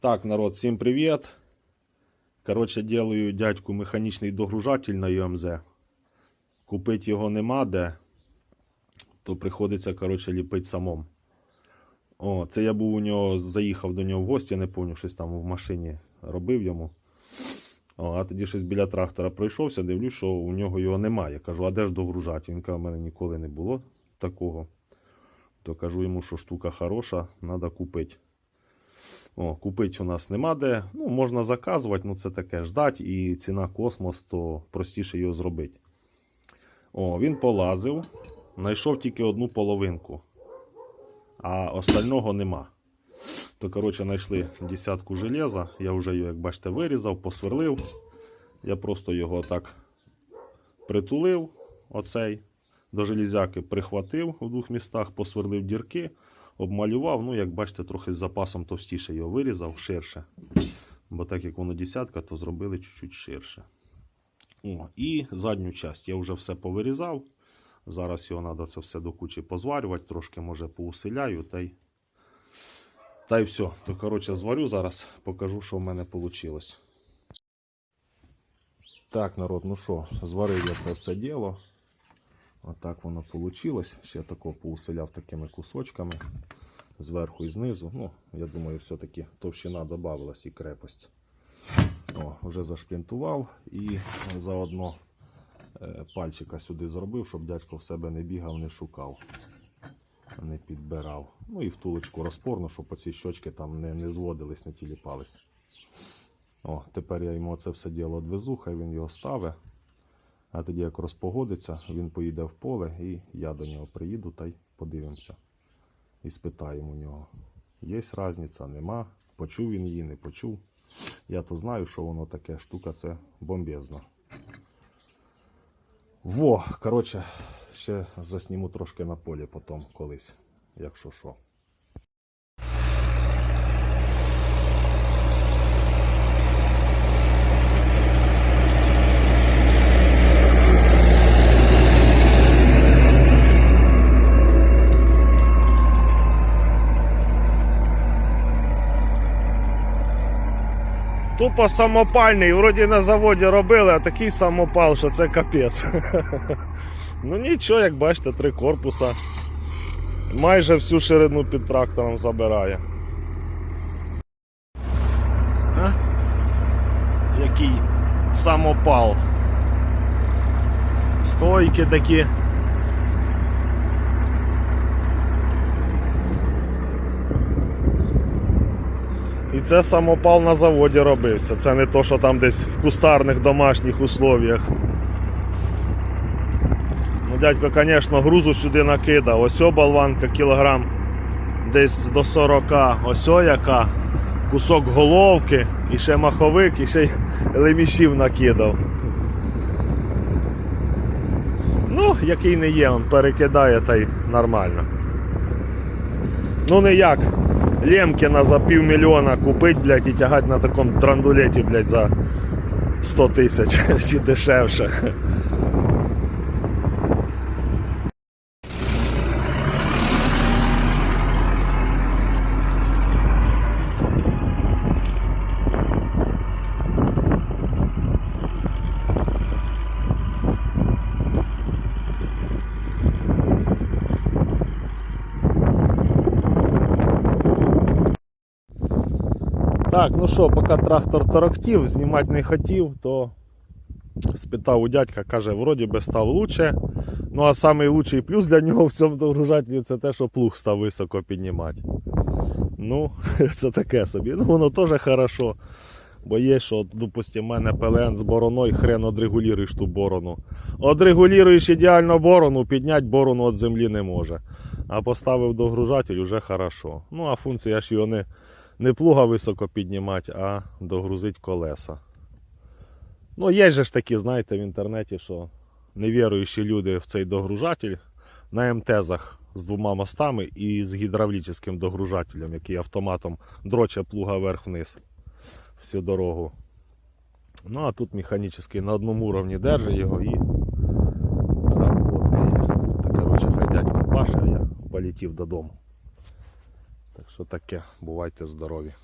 Так, народ, всім привіт. Коротше, делаю дядьку механічний догружатель на ЮМЗ. Купити його нема де, то приходиться, коротше, ліпити самому. О, це я був у нього, заїхав до нього в гості, не пам'ятаю, щось там в машині робив йому. О, а тоді щось біля трактора пройшовся, дивлюсь, що у нього його немає. Я Кажу, а де ж догружатель? Він каже, у мене ніколи не було такого. То кажу йому, що штука хороша, треба купити. О, купити у нас нема де. Ну, можна заказувати, ну це таке ждать, і ціна космос, то простіше його зробити. О, він полазив, знайшов тільки одну половинку, а остального нема. То, коротше, знайшли десятку железа. Я вже його, як бачите, вирізав, посверлив. Я просто його так притулив, оцей, до железяки прихватив у двох містах, посверлив дірки обмалював. Ну, як бачите, трохи з запасом товстіше його вирізав ширше. Бо так як воно десятка, то зробили чуть-чуть ширше. О, і задню часть я вже все повирізав. Зараз його треба це все до кучі позварювати, трошки може поусиляю. Та й, та й все. То, коротше, зварю зараз, покажу, що в мене вийшло. Так, народ, ну що, зварив я це все діло. Отак воно вийшло. Ще тако поуселяв такими кусочками зверху і знизу. Ну, я думаю, все-таки товщина додавалась і крепость. О, вже зашплінтував і заодно е, пальчика сюди зробив, щоб дядько в себе не бігав, не шукав, не підбирав. Ну і втулочку розпорну, щоб оці щочки там не, не зводились, не тіліпались. О, тепер я йому це все діло відвезу, хай він його ставить. А тоді, як розпогодиться, він поїде в поле, і я до нього приїду та й подивимося. І спитаємо у нього. Є різниця, нема. Почув він її, не почув. Я то знаю, що воно таке штука, це бомбезна. Во, коротше, ще засніму трошки на полі потім колись, якщо що. Тупо самопальний, вроді на заводі робили, а такий самопал, що це капець. ну нічого, як бачите, три корпуса. Майже всю ширину під трактором забирає. А? Який самопал. Стойки такі. І це самопал на заводі робився. Це не то, що там десь в кустарних домашніх условіях. Ну, дядько, звісно, грузу сюди накидав. Ось о болванка кілограм десь до 40. Ось о яка. Кусок головки, і ще маховик, і ще й лемішів накидав. Ну, який не є, він перекидає та й нормально. Ну не як. Лемкіна за півмільйона купить, блядь, і тягати на такому трандулеті, блядь, за 100 тисяч чи дешевше. Так, ну що, поки трактор торохтів, знімати не хотів, то спитав у дядька, каже, вроді би став лучше. Ну а лучший плюс для нього в цьому догружателі це те, що плуг став високо піднімати. Ну, це таке собі. Ну воно теж хорошо. Бо є, що, допустим, в мене ПЛН з бороною, хрен одрегулюєш ту борону. Одрегулюєш ідеально борону, підняти борону від землі не може. А поставив догружатель вже хорошо. Ну, а функція ж його не, не плуга високо піднімати, а догрузити колеса. Ну, є же ж такі, знаєте, в інтернеті, що невіруючі люди в цей догружатель на МТЗах з двома мостами і з гідравлічним догружателем, який автоматом дроче плуга вверх-вниз всю дорогу. Ну, а тут механічний на одному уровні держить його і работає. Так, коротше, хай дядько паше, а я полетів додому. Так що таке, бувайте здорові.